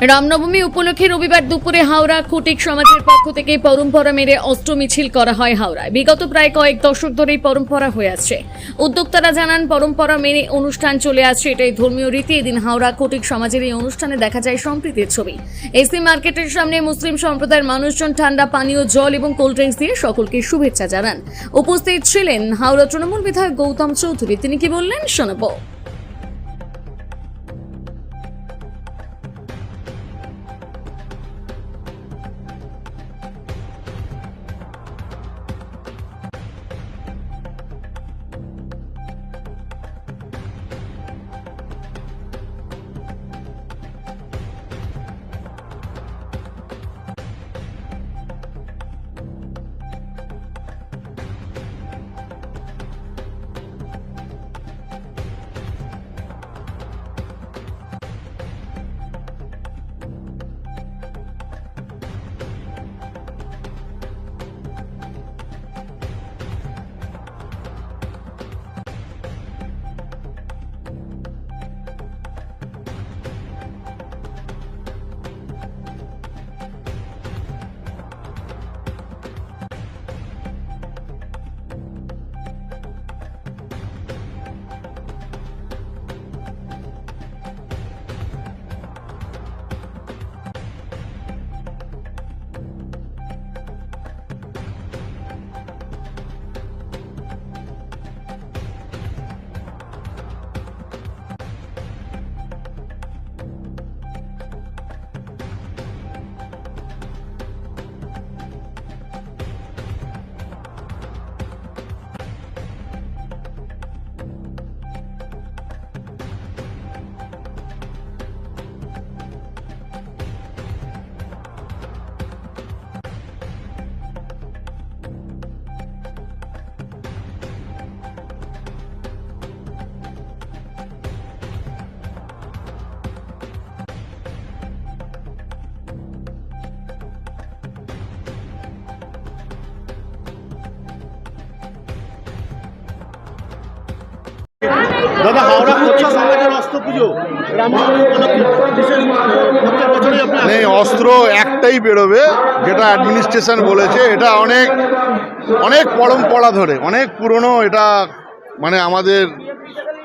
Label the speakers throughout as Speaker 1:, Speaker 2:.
Speaker 1: রামনবমী উপলক্ষে রবিবার দুপুরে হাওড়া খুটিক সমাজের পক্ষ থেকে পরম্পরা মেরে অস্ত্র মিছিল করা হয় হাওড়ায়। বিগত প্রায় কয়েক দশক ধরেই পরম্পরা হয়ে আছে উদ্যোক্তারা জানান, পরম্পরা মেনে অনুষ্ঠান চলে আসছে এটাই ধর্মীয় রীতি। এদিন হাওড়া খুটিক সমাজের এই অনুষ্ঠানে দেখা যায় সম্প্রীতির ছবি। এসি মার্কেটের সামনে মুসলিম সম্প্রদায়ের মানুষজন ঠান্ডা পানীয়, জল এবং কোল্ড ড্রিঙ্কস দিয়ে সকলকে শুভেচ্ছা জানান। উপস্থিত ছিলেন হাওড়া তৃণমূল বিধায়ক গৌতম চৌধুরী। তিনি কি বললেন? শোনাবো।
Speaker 2: দাদা, হাওড়া কচ্ছ সমাজের অস্ত্র পুজো
Speaker 3: মানে অস্ত্র একটাই বেরোবে, যেটা অ্যাডমিনিস্ট্রেশন বলেছে, এটা অনেক অনেক পরম্পরা ধরে, অনেক পুরনো এটা মানে আমাদের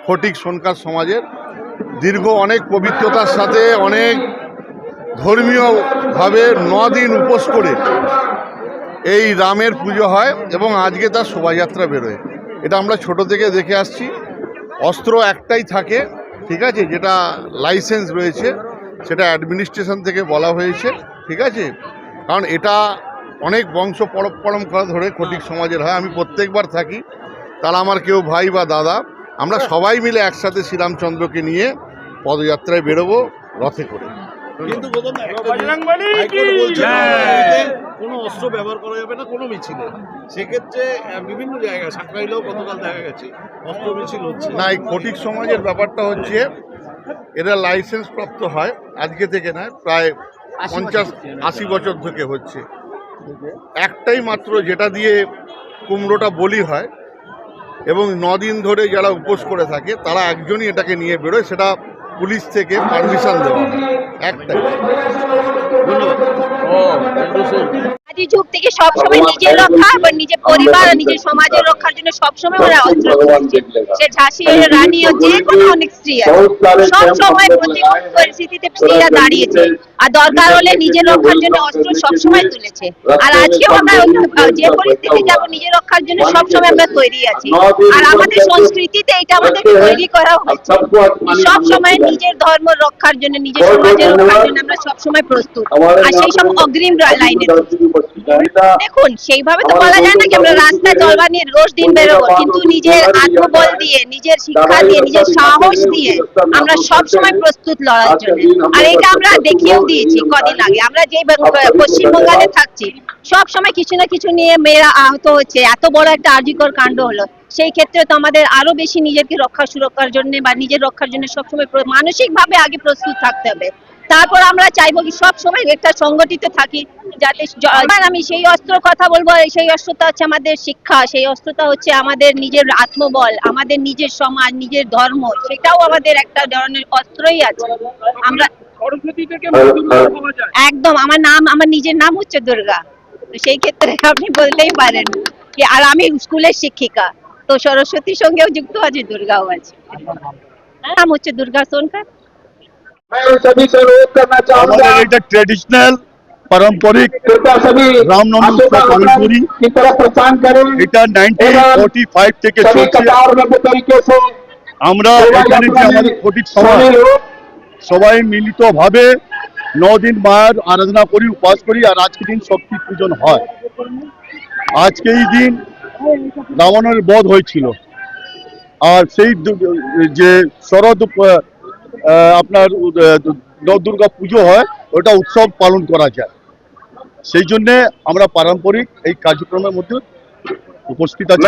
Speaker 3: ফটিক সনকার সমাজের, দীর্ঘ অনেক পবিত্রতার সাথে, অনেক ধর্মীয়ভাবে দিন উপোস করে এই রামের পুজো হয় এবং আজকে তার শোভাযাত্রা বেরোয়। এটা আমরা ছোট থেকে দেখে আসছি। অস্ত্র একটাই থাকে, ঠিক আছে? যেটা লাইসেন্স রয়েছে, সেটা অ্যাডমিনিস্ট্রেশন থেকে বলা হয়েছে, ঠিক আছে? কারণ এটা অনেক বংশ পরম পরম্পরা ধরে খটিক সমাজের হয়। আমি প্রত্যেকবার থাকি তারা আমার কেউ ভাই বা দাদা, আমরা সবাই মিলে একসাথে শ্রীরামচন্দ্রকে নিয়ে পদযাত্রায় বেরোবো, রথে করে।
Speaker 2: কিন্তু রামনবমীতে কোনো অস্ত্র ব্যবহার করা যাবে না কোনো মিছিলে। সেক্ষেত্রে বিভিন্ন জায়গায় সাকরাইলেও গতকাল দেখা গেছে অস্ত্র মিছিল হচ্ছে।
Speaker 3: না এই ফটিক সমাজের ব্যাপারটা হচ্ছে এরা লাইসেন্স প্রাপ্ত হয় আজকে থেকে নয় প্রায় পঞ্চাশ আশি বছর থেকে হচ্ছে। একটাই মাত্র যেটা দিয়ে কুমড়োটা বলি হয় এবং দিন ধরে যারা উপোস করে থাকে তারা একজনই এটাকে নিয়ে বেরোয় সেটা পুলিশ থেকে পারমিশন দেওয়া। একটাই।
Speaker 2: ধন্যবাদ। থ্যাংক
Speaker 4: যুগ থেকে সবসময় নিজের রক্ষা এবং নিজের পরিবার আর নিজের সমাজের রক্ষার জন্য সবসময় ওরা অস্ত্র সে ঝাঁসির রানী ও যে কোনো অনেক স্ত্রী সব সময় প্রতিকূল পরিস্থিতিতে স্ত্রীরা দাঁড়িয়েছে। আর দরকার হলে নিজের রক্ষার জন্য অস্ত্র সবসময় তুলেছে। আর আজকেও আমরা যে পরিস্থিতি যাব নিজের রক্ষার জন্য সবসময় আমরা তৈরি আছি। আর আমাদের সংস্কৃতিতে এটা আমাদেরকে তৈরি করা হয়েছে। সব সময় নিজের ধর্ম রক্ষার জন্য নিজের সমাজের রক্ষার জন্য আমরা সব সময় প্রস্তুত আর সেই সব অগ্রিম লাইনে দেখুন সেইভাবে তো বলা যায় না কি আমরা নিয়ে রোজ দিন বেরোবো কিন্তু নিজের আত্মবল দিয়ে নিজের শিক্ষা দিয়ে নিজের সাহস দিয়ে আমরা সব সময় প্রস্তুত লড়ার জন্য। আর এটা আমরা দেখিয়েও দিয়েছি কদিন আগে। আমরা যে পশ্চিমবঙ্গে থাকছি সব সময় কিছু না কিছু নিয়ে মেয়েরা আহত হচ্ছে। এত বড় একটা আর্জিকর কাণ্ড হলো। সেই ক্ষেত্রে তো আমাদের আরও বেশি নিজেকে রক্ষা সুরক্ষার জন্য বা নিজের রক্ষার জন্য সবসময় মানসিক ভাবে আগে প্রস্তুত থাকতে হবে। তারপর আমরা চাইব কি সব সময় একটা সংগঠিত থাকি যাতে এবার আমি সেই অস্ত্র কথা বলব সেই অস্ত্রটা হচ্ছে আমাদের শিক্ষা সেই অস্ত্রটা হচ্ছে আমাদের নিজের আত্মবল আমাদের নিজের সমাজ নিজের ধর্ম সেটাও আমাদের একটা ধরনের অস্ত্রই আছে। আমরা একদম আমার নাম আমার নিজের নাম হচ্ছে দুর্গা। সেই ক্ষেত্রে আপনি বলতেই পারেন আর আমি স্কুলের শিক্ষিকা তো সরস্বতীর সঙ্গেও যুক্ত আছে দুর্গাও আছে। নাম হচ্ছে দুর্গা সোনকার।
Speaker 5: मैं उन सभी से अनुरोध करना चाहूंगा
Speaker 6: আমাদের এটা ট্রেডিশনাল পারম্পরিক
Speaker 5: कृपया सभी
Speaker 6: रामनवमी
Speaker 5: अशोका
Speaker 6: उत्सव
Speaker 5: भवन
Speaker 6: पालनपुरी।
Speaker 5: की तरफ प्रस्थान करें
Speaker 6: এটা নাইনটিন ফোর্টি ফাইভ থেকে
Speaker 5: सभी
Speaker 6: চলছে
Speaker 5: कतारबद्ध तरीके से
Speaker 6: আমরা
Speaker 5: शोभा
Speaker 6: এখানে যে
Speaker 5: यात्रा
Speaker 6: আমাদের
Speaker 5: में
Speaker 6: ফটিক সভা
Speaker 5: शामिल हो
Speaker 6: সবাই মিলিত ভাবে দিন মায়ের আরাধনা করি উপাস করি আর আজকে দিন শক্তি পূজন হয় আজকে এই দিন রাবণের বধ হয়েছিল আর সেই দু- যে শরৎ আহ, আহ, আপনার নবদুর্গা পুজো হয় ওটা উৎসব পালন করা যায় সেই জন্যে আমরা পারম্পরিক এই কার্যক্রমের মধ্যে উপস্থিত আছে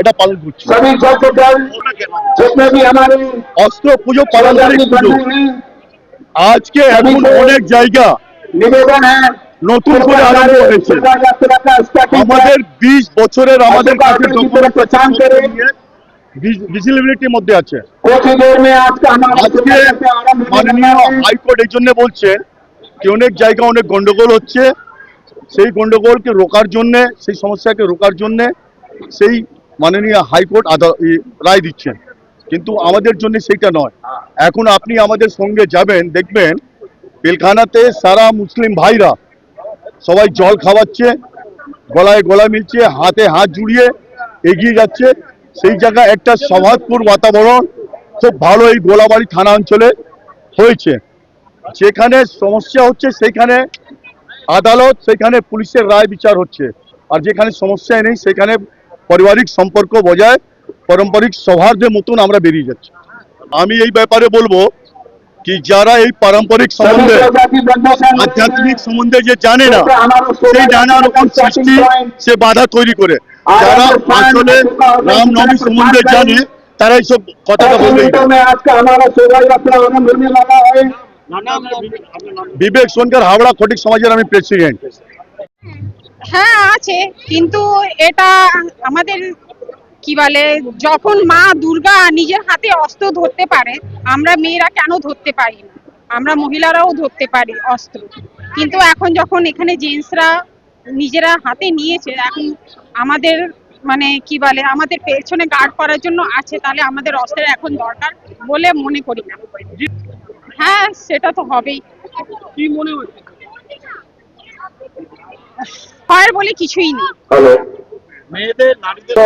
Speaker 6: এটা পালন করছি অস্ত্র পুজো পারম্পরিক পুজো আজকে এমন অনেক জায়গা নতুন করে আরম্ভ হয়েছে আমাদের বিশ বছরের আমাদের কাছে ভিজিবিলিটির মধ্যে আছে। হাইকোর্ট এই জন্য বলছে কি অনেক জায়গা অনেক গন্ডগোল হচ্ছে। সেই গন্ডগোলকে রোকার জন্যে সেই সমস্যাকে রোকার জন্যে সেই মাননীয় হাইকোর্ট রায় দিচ্ছেন। কিন্তু আমাদের জন্য সেটা নয়। এখন আপনি আমাদের সঙ্গে যাবেন দেখবেন পেলখানাতে সারা মুসলিম ভাইরা সবাই জল খাওয়াচ্ছে গলায় গলা মিলছে হাতে হাত জুড়িয়ে এগিয়ে যাচ্ছে। সেই জায়গায় একটা সভাতপুর বাতাবরণ খুব ভালো এই গোলাবাড়ি থানা অঞ্চলে হয়েছে। যেখানে সমস্যা হচ্ছে সেইখানে আদালত সেখানে পুলিশের রায় বিচার হচ্ছে। আর যেখানে সমস্যায় নেই সেখানে পারিবারিক সম্পর্ক বজায়, পারম্পরিক সভার যে মতন আমরা বেরিয়ে যাচ্ছি। আমি এই ব্যাপারে বলব কি যারা এই পারম্পরিক সম্বন্ধে আধ্যাত্মিক সম্বন্ধে যে জানে না, সেই নানা রকম সৃষ্টি, সে বাধা তৈরি করে। যারা আসলে সম্বন্ধে জানে তারা এইসব কথাটা
Speaker 5: বলবে।
Speaker 6: বিবেক সোনকার হাওড়া খটিক সমাজের আমি প্রেসিডেন্ট
Speaker 7: হ্যাঁ আছে। কিন্তু এটা আমাদের কি বলে যখন মা দুর্গা নিজের হাতে অস্ত্র ধরতে পারে আমরা মেয়েরা কেন ধরতে পারি না? আমরা মহিলারাও ধরতে পারি অস্ত্র। কিন্তু এখন যখন এখানে জেন্টসরা নিজেরা হাতে নিয়েছে। এখন আমাদের মানে কি বলে আমাদের পেছনে গার্ড করার জন্য আছে তাহলে আমাদের অস্ত্রের এখন দরকার বলে মনে করি না। হ্যাঁ সেটা তো হবেই।
Speaker 8: কি মনে হচ্ছে
Speaker 7: হয় বলে কিছুই নেই।
Speaker 2: মেয়েদের নারীদের